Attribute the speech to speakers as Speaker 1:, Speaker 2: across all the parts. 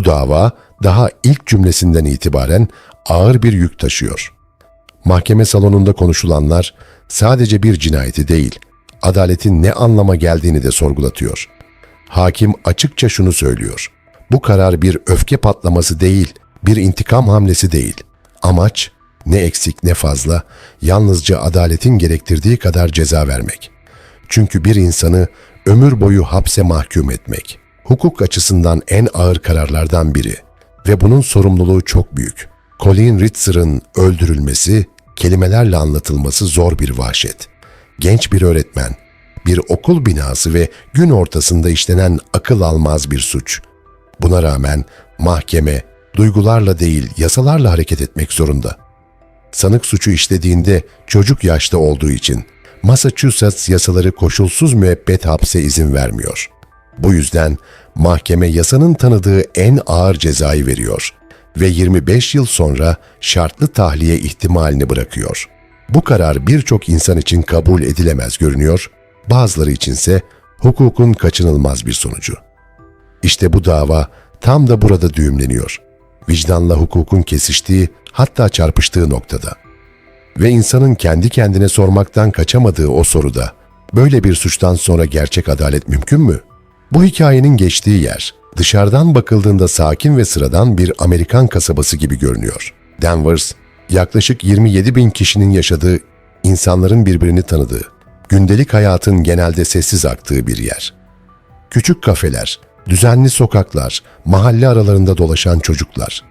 Speaker 1: Bu dava daha ilk cümlesinden itibaren ağır bir yük taşıyor. Mahkeme salonunda konuşulanlar sadece bir cinayeti değil, adaletin ne anlama geldiğini de sorgulatıyor. Hakim açıkça şunu söylüyor. Bu karar bir öfke patlaması değil, bir intikam hamlesi değil. Amaç ne eksik ne fazla, yalnızca adaletin gerektirdiği kadar ceza vermek. Çünkü bir insanı ömür boyu hapse mahkum etmek, hukuk açısından en ağır kararlardan biri ve bunun sorumluluğu çok büyük. Colin Ritzer'ın öldürülmesi, kelimelerle anlatılması zor bir vahşet. Genç bir öğretmen, bir okul binası ve gün ortasında işlenen akıl almaz bir suç. Buna rağmen mahkeme duygularla değil yasalarla hareket etmek zorunda. Sanık suçu işlediğinde çocuk yaşta olduğu için Massachusetts yasaları koşulsuz müebbet hapse izin vermiyor. Bu yüzden mahkeme yasanın tanıdığı en ağır cezayı veriyor ve 25 yıl sonra şartlı tahliye ihtimalini bırakıyor. Bu karar birçok insan için kabul edilemez görünüyor, bazıları içinse hukukun kaçınılmaz bir sonucu. İşte bu dava tam da burada düğümleniyor. Vicdanla hukukun kesiştiği, hatta çarpıştığı noktada. Ve insanın kendi kendine sormaktan kaçamadığı o soruda, böyle bir suçtan sonra gerçek adalet mümkün mü? Bu hikayenin geçtiği yer, dışarıdan bakıldığında sakin ve sıradan bir Amerikan kasabası gibi görünüyor. Danvers, yaklaşık 27 bin kişinin yaşadığı, insanların birbirini tanıdığı, gündelik hayatın genelde sessiz aktığı bir yer. Küçük kafeler, düzenli sokaklar, mahalle aralarında dolaşan çocuklar.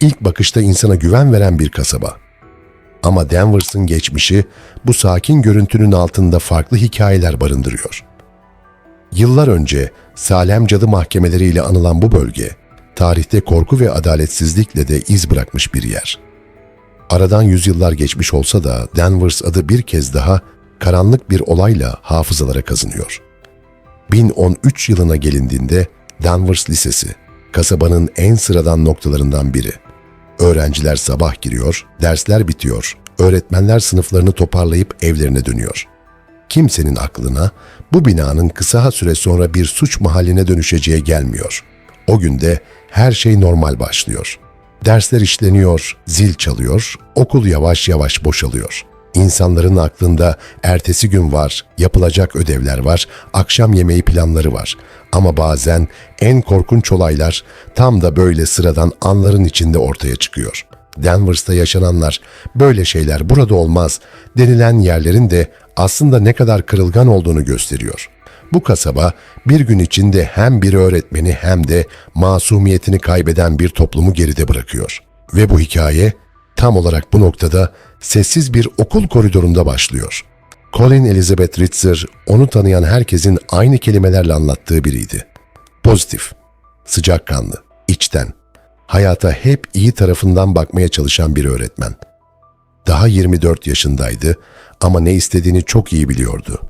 Speaker 1: İlk bakışta insana güven veren bir kasaba. Ama Danvers'ın geçmişi bu sakin görüntünün altında farklı hikayeler barındırıyor. Yıllar önce Salem cadı mahkemeleriyle anılan bu bölge, tarihte korku ve adaletsizlikle de iz bırakmış bir yer. Aradan yüzyıllar geçmiş olsa da Danvers adı bir kez daha karanlık bir olayla hafızalara kazınıyor. 1013 yılına gelindiğinde Danvers Lisesi, kasabanın en sıradan noktalarından biri. Öğrenciler sabah giriyor, dersler bitiyor, öğretmenler sınıflarını toparlayıp evlerine dönüyor. Kimsenin aklına bu binanın kısa süre sonra bir suç mahalline dönüşeceği gelmiyor. O günde her şey normal başlıyor. Dersler işleniyor, zil çalıyor, okul yavaş yavaş boşalıyor. İnsanların aklında ertesi gün var, yapılacak ödevler var, akşam yemeği planları var. Ama bazen en korkunç olaylar tam da böyle sıradan anların içinde ortaya çıkıyor. Danvers'ta yaşananlar, böyle şeyler burada olmaz denilen yerlerin de aslında ne kadar kırılgan olduğunu gösteriyor. Bu kasaba bir gün içinde hem bir öğretmeni hem de masumiyetini kaybeden bir toplumu geride bırakıyor. Ve bu hikaye tam olarak bu noktada sessiz bir okul koridorunda başlıyor. Colin Elizabeth Ritzer onu tanıyan herkesin aynı kelimelerle anlattığı biriydi. Pozitif, sıcakkanlı, içten, hayata hep iyi tarafından bakmaya çalışan bir öğretmen. Daha 24 yaşındaydı ama ne istediğini çok iyi biliyordu.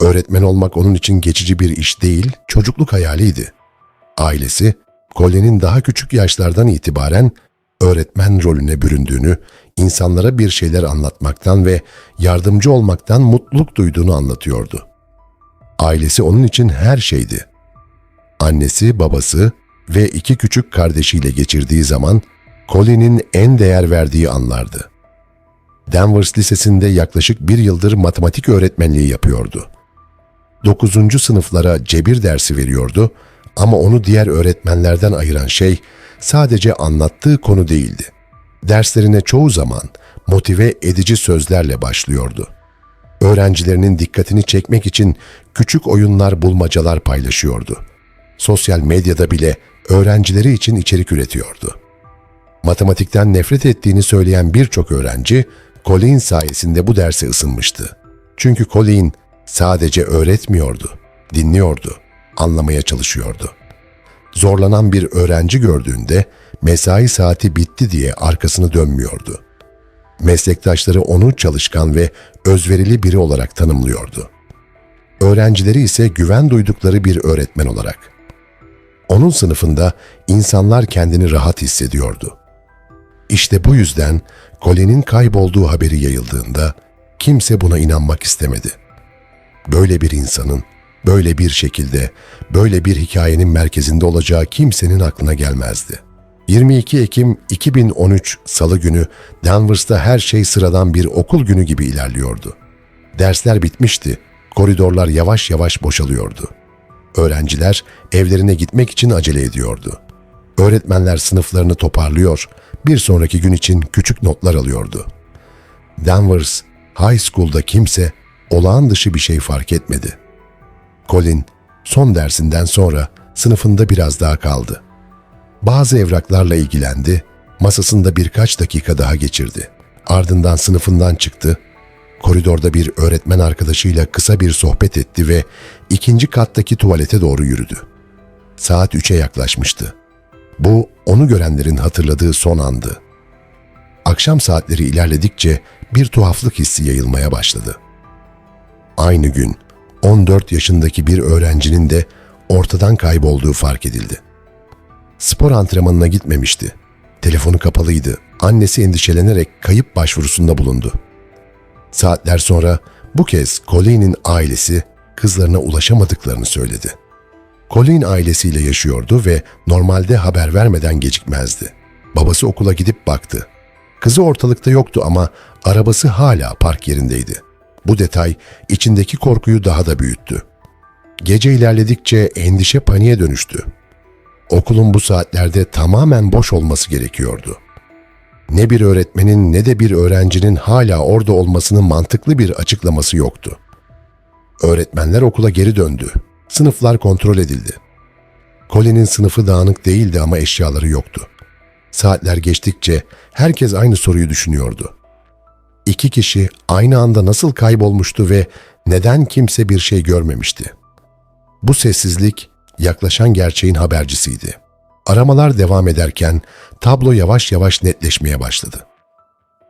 Speaker 1: Öğretmen olmak onun için geçici bir iş değil, çocukluk hayaliydi. Ailesi, Colin'in daha küçük yaşlardan itibaren öğretmen rolüne büründüğünü, insanlara bir şeyler anlatmaktan ve yardımcı olmaktan mutluluk duyduğunu anlatıyordu. Ailesi onun için her şeydi. Annesi, babası ve iki küçük kardeşiyle geçirdiği zaman Colin'in en değer verdiği anlardı. Danvers Lisesi'nde yaklaşık bir yıldır matematik öğretmenliği yapıyordu. 9. sınıflara cebir dersi veriyordu ama onu diğer öğretmenlerden ayıran şey sadece anlattığı konu değildi. Derslerine çoğu zaman motive edici sözlerle başlıyordu. Öğrencilerinin dikkatini çekmek için küçük oyunlar, bulmacalar paylaşıyordu. Sosyal medyada bile öğrencileri için içerik üretiyordu. Matematikten nefret ettiğini söyleyen birçok öğrenci Colin sayesinde bu derse ısınmıştı. Çünkü Colin sadece öğretmiyordu, dinliyordu, anlamaya çalışıyordu. Zorlanan bir öğrenci gördüğünde mesai saati bitti diye arkasını dönmüyordu. Meslektaşları onu çalışkan ve özverili biri olarak tanımlıyordu. Öğrencileri ise güven duydukları bir öğretmen olarak. Onun sınıfında insanlar kendini rahat hissediyordu. İşte bu yüzden Colin'in kaybolduğu haberi yayıldığında kimse buna inanmak istemedi. Böyle bir insanın Böyle bir şekilde, böyle bir hikayenin merkezinde olacağı kimsenin aklına gelmezdi. 22 Ekim 2013 Salı günü Danvers'ta her şey sıradan bir okul günü gibi ilerliyordu. Dersler bitmişti, koridorlar yavaş yavaş boşalıyordu. Öğrenciler evlerine gitmek için acele ediyordu. Öğretmenler sınıflarını toparlıyor, bir sonraki gün için küçük notlar alıyordu. Danvers High School'da kimse olağan dışı bir şey fark etmedi. Colin son dersinden sonra sınıfında biraz daha kaldı. Bazı evraklarla ilgilendi, masasında birkaç dakika daha geçirdi. Ardından sınıfından çıktı, koridorda bir öğretmen arkadaşıyla kısa bir sohbet etti ve ikinci kattaki tuvalete doğru yürüdü. Saat 3'e yaklaşmıştı. Bu onu görenlerin hatırladığı son andı. Akşam saatleri ilerledikçe bir tuhaflık hissi yayılmaya başladı. Aynı gün 14 yaşındaki bir öğrencinin de ortadan kaybolduğu fark edildi. Spor antrenmanına gitmemişti. Telefonu kapalıydı. Annesi endişelenerek kayıp başvurusunda bulundu. Saatler sonra bu kez Colin'in ailesi kızlarına ulaşamadıklarını söyledi. Colin ailesiyle yaşıyordu ve normalde haber vermeden gecikmezdi. Babası okula gidip baktı. Kızı ortalıkta yoktu ama arabası hala park yerindeydi. Bu detay içindeki korkuyu daha da büyüttü. Gece ilerledikçe endişe paniğe dönüştü. Okulun bu saatlerde tamamen boş olması gerekiyordu. Ne bir öğretmenin ne de bir öğrencinin hala orada olmasının mantıklı bir açıklaması yoktu. Öğretmenler okula geri döndü. Sınıflar kontrol edildi. Colin'in sınıfı dağınık değildi ama eşyaları yoktu. Saatler geçtikçe herkes aynı soruyu düşünüyordu. İki kişi aynı anda nasıl kaybolmuştu ve neden kimse bir şey görmemişti? Bu sessizlik yaklaşan gerçeğin habercisiydi. Aramalar devam ederken tablo yavaş yavaş netleşmeye başladı.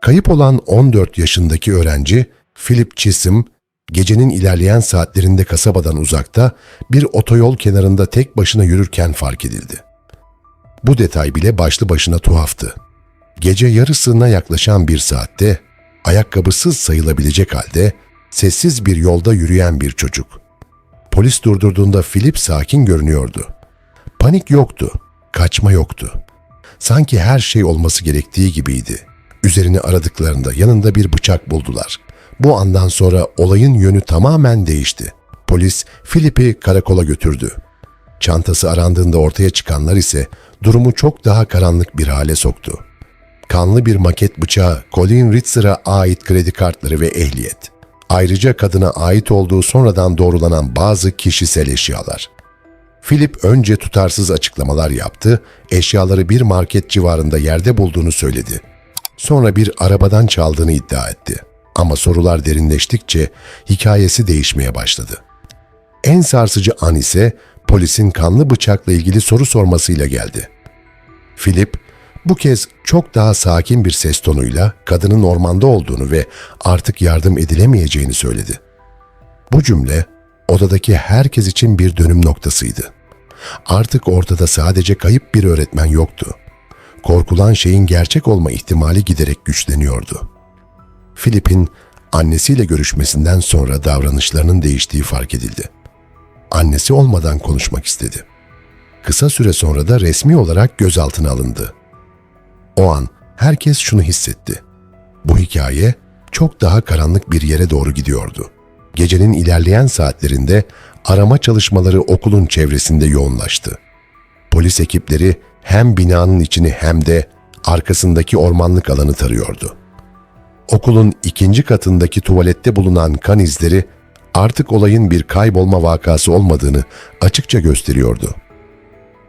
Speaker 1: Kayıp olan 14 yaşındaki öğrenci Philip Chisholm, gecenin ilerleyen saatlerinde kasabadan uzakta bir otoyol kenarında tek başına yürürken fark edildi. Bu detay bile başlı başına tuhaftı. Gece yarısına yaklaşan bir saatte, ayakkabısız sayılabilecek halde sessiz bir yolda yürüyen bir çocuk. Polis durdurduğunda Philip sakin görünüyordu. Panik yoktu, kaçma yoktu. Sanki her şey olması gerektiği gibiydi. Üzerini aradıklarında yanında bir bıçak buldular. Bu andan sonra olayın yönü tamamen değişti. Polis Philip'i karakola götürdü. Çantası arandığında ortaya çıkanlar ise durumu çok daha karanlık bir hale soktu. Kanlı bir maket bıçağı, Colin Ritzer'a ait kredi kartları ve ehliyet. Ayrıca kadına ait olduğu sonradan doğrulanan bazı kişisel eşyalar. Philip önce tutarsız açıklamalar yaptı, eşyaları bir market civarında yerde bulduğunu söyledi. Sonra bir arabadan çaldığını iddia etti. Ama sorular derinleştikçe hikayesi değişmeye başladı. En sarsıcı an ise polisin kanlı bıçakla ilgili soru sormasıyla geldi. Philip bu kez çok daha sakin bir ses tonuyla kadının ormanda olduğunu ve artık yardım edilemeyeceğini söyledi. Bu cümle odadaki herkes için bir dönüm noktasıydı. Artık ortada sadece kayıp bir öğretmen yoktu. Korkulan şeyin gerçek olma ihtimali giderek güçleniyordu. Philip'in annesiyle görüşmesinden sonra davranışlarının değiştiği fark edildi. Annesi olmadan konuşmak istedi. Kısa süre sonra da resmi olarak gözaltına alındı. O an herkes şunu hissetti. Bu hikaye çok daha karanlık bir yere doğru gidiyordu. Gecenin ilerleyen saatlerinde arama çalışmaları okulun çevresinde yoğunlaştı. Polis ekipleri hem binanın içini hem de arkasındaki ormanlık alanı tarıyordu. Okulun ikinci katındaki tuvalette bulunan kan izleri artık olayın bir kaybolma vakası olmadığını açıkça gösteriyordu.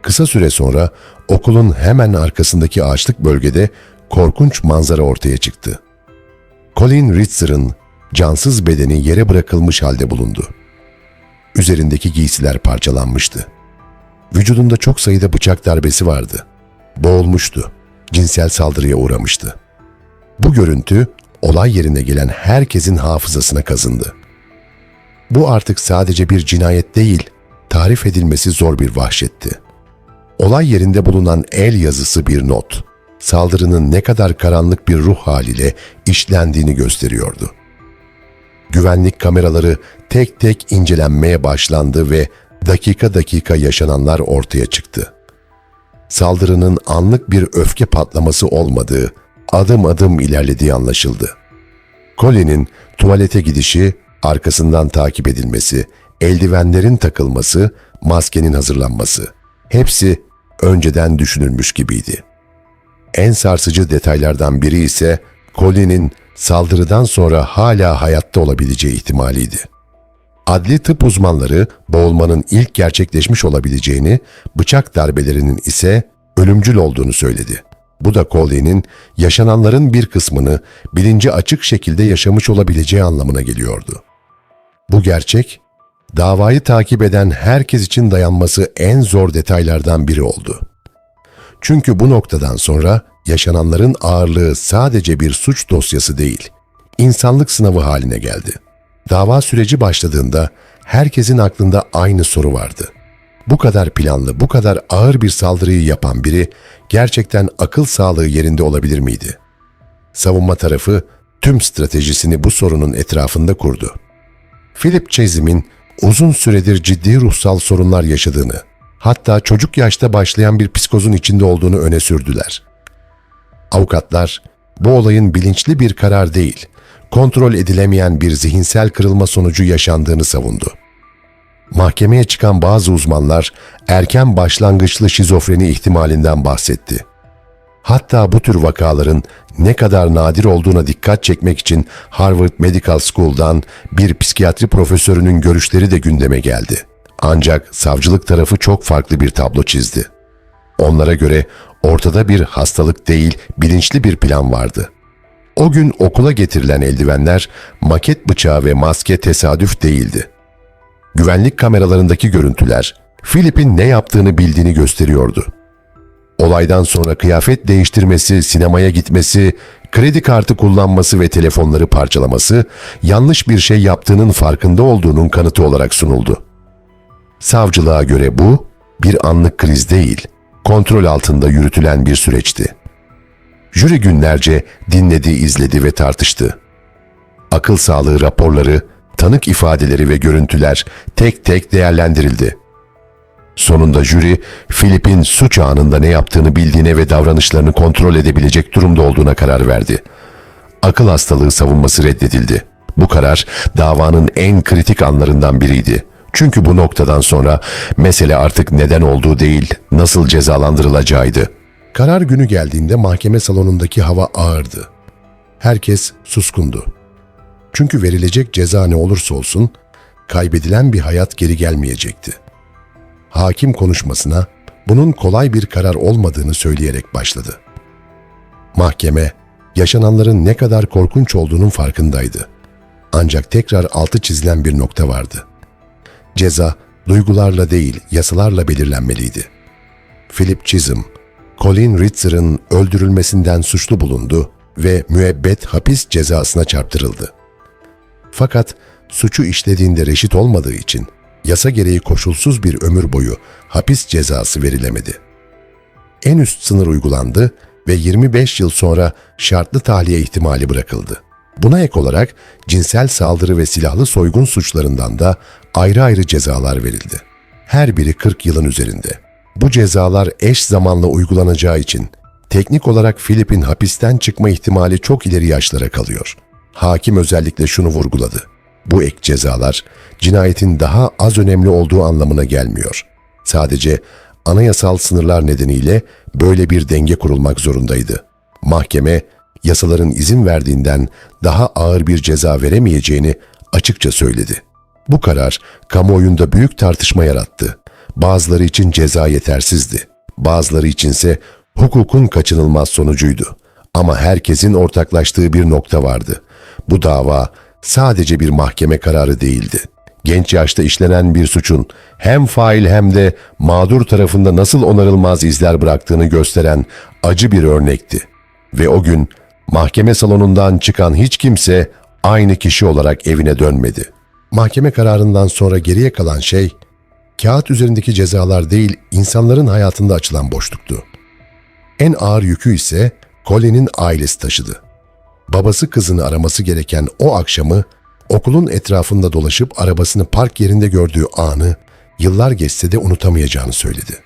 Speaker 1: Kısa süre sonra okulun hemen arkasındaki ağaçlık bölgede korkunç manzara ortaya çıktı. Colin Ritzer'ın cansız bedeni yere bırakılmış halde bulundu. Üzerindeki giysiler parçalanmıştı. Vücudunda çok sayıda bıçak darbesi vardı. Boğulmuştu. Cinsel saldırıya uğramıştı. Bu görüntü olay yerine gelen herkesin hafızasına kazındı. Bu artık sadece bir cinayet değil, tarif edilmesi zor bir vahşetti. Olay yerinde bulunan el yazısı bir not, saldırının ne kadar karanlık bir ruh haliyle işlendiğini gösteriyordu. Güvenlik kameraları tek tek incelenmeye başlandı ve dakika dakika yaşananlar ortaya çıktı. Saldırının anlık bir öfke patlaması olmadığı, adım adım ilerlediği anlaşıldı. Colin'in tuvalete gidişi, arkasından takip edilmesi, eldivenlerin takılması, maskenin hazırlanması. Hepsi önceden düşünülmüş gibiydi. En sarsıcı detaylardan biri ise Colin'in saldırıdan sonra hala hayatta olabileceği ihtimaliydi. Adli tıp uzmanları boğulmanın ilk gerçekleşmiş olabileceğini, bıçak darbelerinin ise ölümcül olduğunu söyledi. Bu da Colin'in yaşananların bir kısmını bilinci açık şekilde yaşamış olabileceği anlamına geliyordu. Bu gerçek, davayı takip eden herkes için dayanması en zor detaylardan biri oldu. Çünkü bu noktadan sonra yaşananların ağırlığı sadece bir suç dosyası değil, insanlık sınavı haline geldi. Dava süreci başladığında herkesin aklında aynı soru vardı. Bu kadar planlı, bu kadar ağır bir saldırıyı yapan biri gerçekten akıl sağlığı yerinde olabilir miydi? Savunma tarafı tüm stratejisini bu sorunun etrafında kurdu. Philip Chazim'in uzun süredir ciddi ruhsal sorunlar yaşadığını, hatta çocuk yaşta başlayan bir psikozun içinde olduğunu öne sürdüler. Avukatlar, bu olayın bilinçli bir karar değil, kontrol edilemeyen bir zihinsel kırılma sonucu yaşandığını savundu. Mahkemeye çıkan bazı uzmanlar erken başlangıçlı şizofreni ihtimalinden bahsetti. Hatta bu tür vakaların ne kadar nadir olduğuna dikkat çekmek için Harvard Medical School'dan bir psikiyatri profesörünün görüşleri de gündeme geldi. Ancak savcılık tarafı çok farklı bir tablo çizdi. Onlara göre ortada bir hastalık değil, bilinçli bir plan vardı. O gün okula getirilen eldivenler, maket bıçağı ve maske tesadüf değildi. Güvenlik kameralarındaki görüntüler, Filip'in ne yaptığını bildiğini gösteriyordu. Olaydan sonra kıyafet değiştirmesi, sinemaya gitmesi, kredi kartı kullanması ve telefonları parçalaması, yanlış bir şey yaptığının farkında olduğunun kanıtı olarak sunuldu. Savcılığa göre bu, bir anlık kriz değil, kontrol altında yürütülen bir süreçti. Jüri günlerce dinledi, izledi ve tartıştı. Akıl sağlığı raporları, tanık ifadeleri ve görüntüler tek tek değerlendirildi. Sonunda jüri, Filip'in suç anında ne yaptığını bildiğine ve davranışlarını kontrol edebilecek durumda olduğuna karar verdi. Akıl hastalığı savunması reddedildi. Bu karar davanın en kritik anlarından biriydi. Çünkü bu noktadan sonra mesele artık neden olduğu değil, nasıl cezalandırılacağıydı. Karar günü geldiğinde mahkeme salonundaki hava ağırdı. Herkes suskundu. Çünkü verilecek ceza ne olursa olsun kaybedilen bir hayat geri gelmeyecekti. Hakim konuşmasına bunun kolay bir karar olmadığını söyleyerek başladı. Mahkeme yaşananların ne kadar korkunç olduğunun farkındaydı. Ancak tekrar altı çizilen bir nokta vardı. Ceza duygularla değil yasalarla belirlenmeliydi. Philip Chisholm, Colin Ritzer'ın öldürülmesinden suçlu bulundu ve müebbet hapis cezasına çarptırıldı. Fakat suçu işlediğinde reşit olmadığı için yasa gereği koşulsuz bir ömür boyu hapis cezası verilemedi. En üst sınır uygulandı ve 25 yıl sonra şartlı tahliye ihtimali bırakıldı. Buna ek olarak cinsel saldırı ve silahlı soygun suçlarından da ayrı ayrı cezalar verildi. Her biri 40 yılın üzerinde. Bu cezalar eş zamanlı uygulanacağı için teknik olarak Filip'in hapisten çıkma ihtimali çok ileri yaşlara kalıyor. Hakim özellikle şunu vurguladı. Bu ek cezalar cinayetin daha az önemli olduğu anlamına gelmiyor. Sadece anayasal sınırlar nedeniyle böyle bir denge kurulmak zorundaydı. Mahkeme yasaların izin verdiğinden daha ağır bir ceza veremeyeceğini açıkça söyledi. Bu karar kamuoyunda büyük tartışma yarattı. Bazıları için ceza yetersizdi. Bazıları içinse hukukun kaçınılmaz sonucuydu. Ama herkesin ortaklaştığı bir nokta vardı. Bu dava sadece bir mahkeme kararı değildi. Genç yaşta işlenen bir suçun hem fail hem de mağdur tarafında nasıl onarılmaz izler bıraktığını gösteren acı bir örnekti. Ve o gün mahkeme salonundan çıkan hiç kimse aynı kişi olarak evine dönmedi. Mahkeme kararından sonra geriye kalan şey, kağıt üzerindeki cezalar değil, insanların hayatında açılan boşluktu. En ağır yükü ise Colin'in ailesi taşıdı. Babası kızını araması gereken o akşamı Okulun etrafında dolaşıp arabasını park yerinde gördüğü anı yıllar geçse de unutamayacağını söyledi.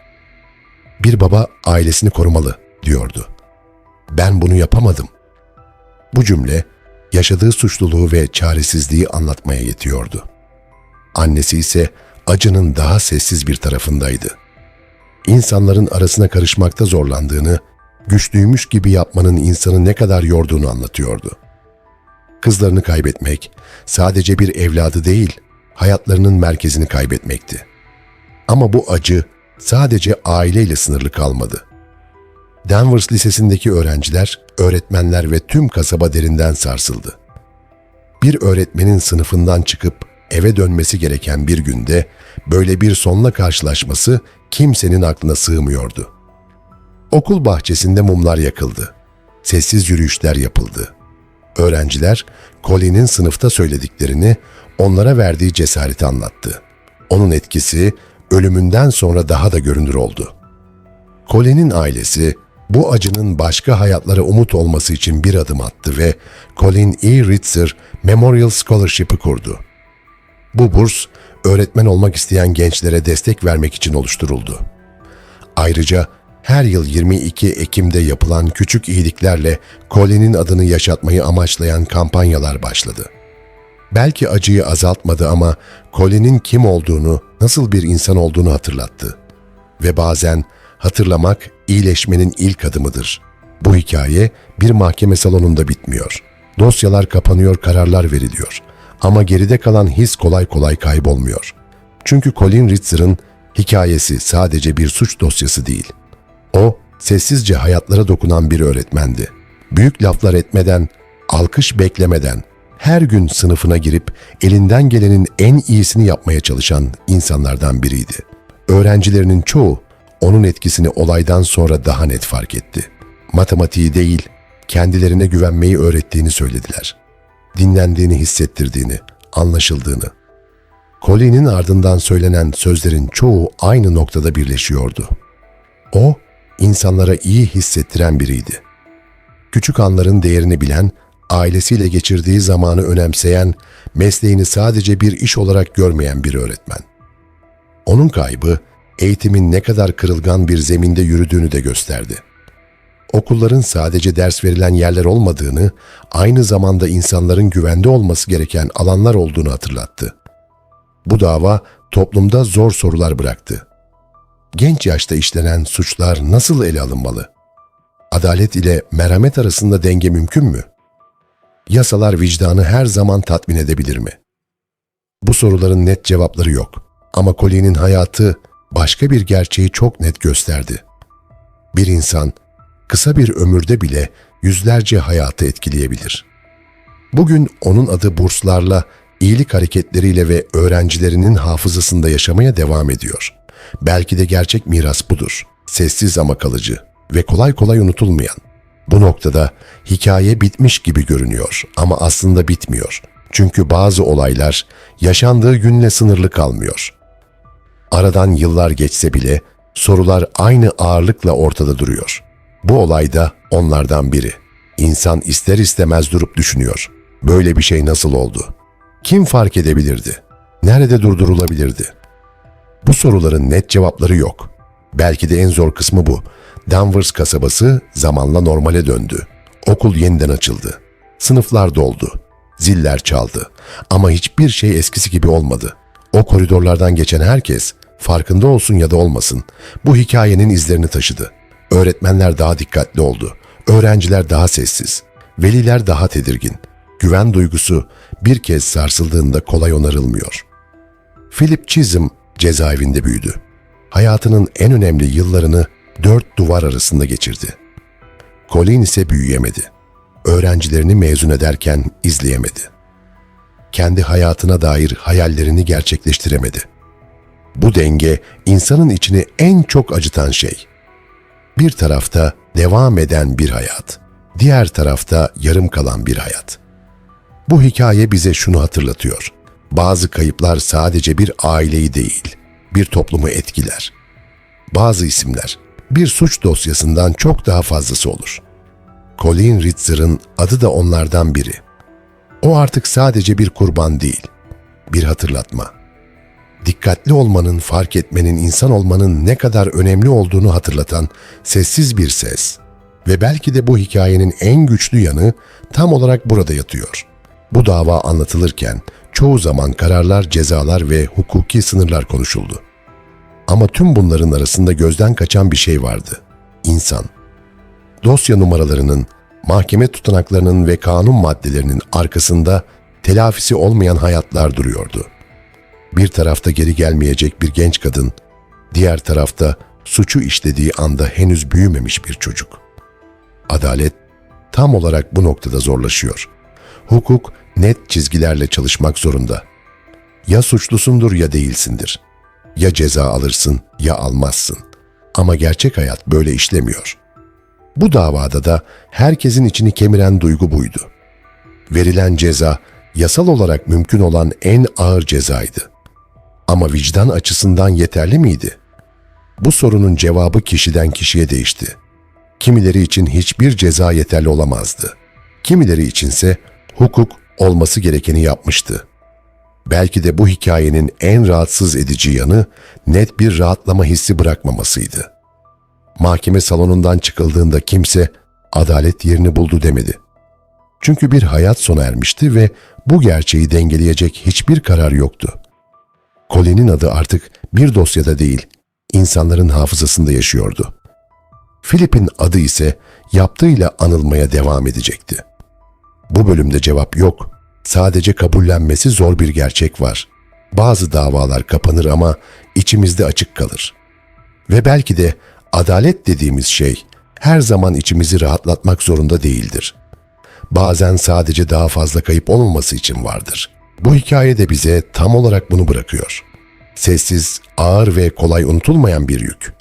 Speaker 1: Bir baba ailesini korumalı diyordu. Ben bunu yapamadım. Bu cümle yaşadığı suçluluğu ve çaresizliği anlatmaya yetiyordu. Annesi ise acının daha sessiz bir tarafındaydı. İnsanların arasına karışmakta zorlandığını, güçlüymüş gibi yapmanın insanı ne kadar yorduğunu anlatıyordu. Kızlarını kaybetmek sadece bir evladı değil, hayatlarının merkezini kaybetmekti. Ama bu acı sadece aileyle sınırlı kalmadı. Danvers Lisesi'ndeki öğrenciler, öğretmenler ve tüm kasaba derinden sarsıldı. Bir öğretmenin sınıfından çıkıp eve dönmesi gereken bir günde böyle bir sonla karşılaşması kimsenin aklına sığmıyordu. Okul bahçesinde mumlar yakıldı. Sessiz yürüyüşler yapıldı. Öğrenciler Colin'in sınıfta söylediklerini, onlara verdiği cesareti anlattı. Onun etkisi ölümünden sonra daha da görünür oldu. Colin'in ailesi bu acının başka hayatlara umut olması için bir adım attı ve Colin E. Ritzer Memorial Scholarship'ı kurdu. Bu burs, öğretmen olmak isteyen gençlere destek vermek için oluşturuldu. Ayrıca her yıl 22 Ekim'de yapılan küçük iyiliklerle Colin'in adını yaşatmayı amaçlayan kampanyalar başladı. Belki acıyı azaltmadı ama Colin'in kim olduğunu, nasıl bir insan olduğunu hatırlattı. Ve bazen hatırlamak iyileşmenin ilk adımıdır. Bu hikaye bir mahkeme salonunda bitmiyor. Dosyalar kapanıyor, kararlar veriliyor. Ama geride kalan his kolay kolay kaybolmuyor. Çünkü Colin Ritzer'ın hikayesi sadece bir suç dosyası değil. O, sessizce hayatlara dokunan bir öğretmendi. Büyük laflar etmeden, alkış beklemeden, her gün sınıfına girip elinden gelenin en iyisini yapmaya çalışan insanlardan biriydi. Öğrencilerinin çoğu onun etkisini olaydan sonra daha net fark etti. Matematiği değil, kendilerine güvenmeyi öğrettiğini söylediler. Dinlendiğini hissettirdiğini, anlaşıldığını. Colin'in ardından söylenen sözlerin çoğu aynı noktada birleşiyordu. O, insanlara iyi hissettiren biriydi. Küçük anların değerini bilen, ailesiyle geçirdiği zamanı önemseyen, mesleğini sadece bir iş olarak görmeyen bir öğretmen. Onun kaybı, eğitimin ne kadar kırılgan bir zeminde yürüdüğünü de gösterdi. Okulların sadece ders verilen yerler olmadığını, aynı zamanda insanların güvende olması gereken alanlar olduğunu hatırlattı. Bu dava toplumda zor sorular bıraktı. Genç yaşta işlenen suçlar nasıl ele alınmalı? Adalet ile merhamet arasında denge mümkün mü? Yasalar vicdanı her zaman tatmin edebilir mi? Bu soruların net cevapları yok. Ama Colin'in hayatı başka bir gerçeği çok net gösterdi. Bir insan kısa bir ömürde bile yüzlerce hayatı etkileyebilir. Bugün onun adı burslarla, iyilik hareketleriyle ve öğrencilerinin hafızasında yaşamaya devam ediyor. Belki de gerçek miras budur. Sessiz ama kalıcı ve kolay kolay unutulmayan. Bu noktada hikaye bitmiş gibi görünüyor ama aslında bitmiyor. Çünkü bazı olaylar yaşandığı günle sınırlı kalmıyor. Aradan yıllar geçse bile sorular aynı ağırlıkla ortada duruyor. Bu olay da onlardan biri. İnsan ister istemez durup düşünüyor. Böyle bir şey nasıl oldu? Kim fark edebilirdi? Nerede durdurulabilirdi? Bu soruların net cevapları yok. Belki de en zor kısmı bu. Danvers kasabası zamanla normale döndü. Okul yeniden açıldı. Sınıflar doldu. Ziller çaldı. Ama hiçbir şey eskisi gibi olmadı. O koridorlardan geçen herkes farkında olsun ya da olmasın bu hikayenin izlerini taşıdı. Öğretmenler daha dikkatli oldu. Öğrenciler daha sessiz. Veliler daha tedirgin. Güven duygusu bir kez sarsıldığında kolay onarılmıyor. Philip Chisholm cezaevinde büyüdü. Hayatının en önemli yıllarını dört duvar arasında geçirdi. Colin ise büyüyemedi. Öğrencilerini mezun ederken izleyemedi. Kendi hayatına dair hayallerini gerçekleştiremedi. Bu denge insanın içini en çok acıtan şey. Bir tarafta devam eden bir hayat, diğer tarafta yarım kalan bir hayat. Bu hikaye bize şunu hatırlatıyor. Bazı kayıplar sadece bir aileyi değil, bir toplumu etkiler. Bazı isimler bir suç dosyasından çok daha fazlası olur. Colin Ritzer'ın adı da onlardan biri. O artık sadece bir kurban değil, bir hatırlatma. Dikkatli olmanın, fark etmenin, insan olmanın ne kadar önemli olduğunu hatırlatan sessiz bir ses. Ve belki de bu hikayenin en güçlü yanı tam olarak burada yatıyor. Bu dava anlatılırken çoğu zaman kararlar, cezalar ve hukuki sınırlar konuşuldu. Ama tüm bunların arasında gözden kaçan bir şey vardı. İnsan. Dosya numaralarının, mahkeme tutanaklarının ve kanun maddelerinin arkasında telafisi olmayan hayatlar duruyordu. Bir tarafta geri gelmeyecek bir genç kadın, diğer tarafta suçu işlediği anda henüz büyümemiş bir çocuk. Adalet tam olarak bu noktada zorlaşıyor. Hukuk net çizgilerle çalışmak zorunda. Ya suçlusundur ya değilsindir. Ya ceza alırsın ya almazsın. Ama gerçek hayat böyle işlemiyor. Bu davada da herkesin içini kemiren duygu buydu. Verilen ceza yasal olarak mümkün olan en ağır cezaydı. Ama vicdan açısından yeterli miydi? Bu sorunun cevabı kişiden kişiye değişti. Kimileri için hiçbir ceza yeterli olamazdı. Kimileri içinse hukuk olması gerekeni yapmıştı. Belki de bu hikayenin en rahatsız edici yanı net bir rahatlama hissi bırakmamasıydı. Mahkeme salonundan çıkıldığında kimse adalet yerini buldu demedi. Çünkü bir hayat sona ermişti ve bu gerçeği dengeleyecek hiçbir karar yoktu. Colin'in adı artık bir dosyada değil, insanların hafızasında yaşıyordu. Philip'in adı ise yaptığıyla anılmaya devam edecekti. Bu bölümde cevap yok. Sadece kabullenmesi zor bir gerçek var. Bazı davalar kapanır ama içimizde açık kalır. Ve belki de adalet dediğimiz şey her zaman içimizi rahatlatmak zorunda değildir. Bazen sadece daha fazla kayıp olmaması için vardır. Bu hikaye de bize tam olarak bunu bırakıyor. Sessiz, ağır ve kolay unutulmayan bir yük.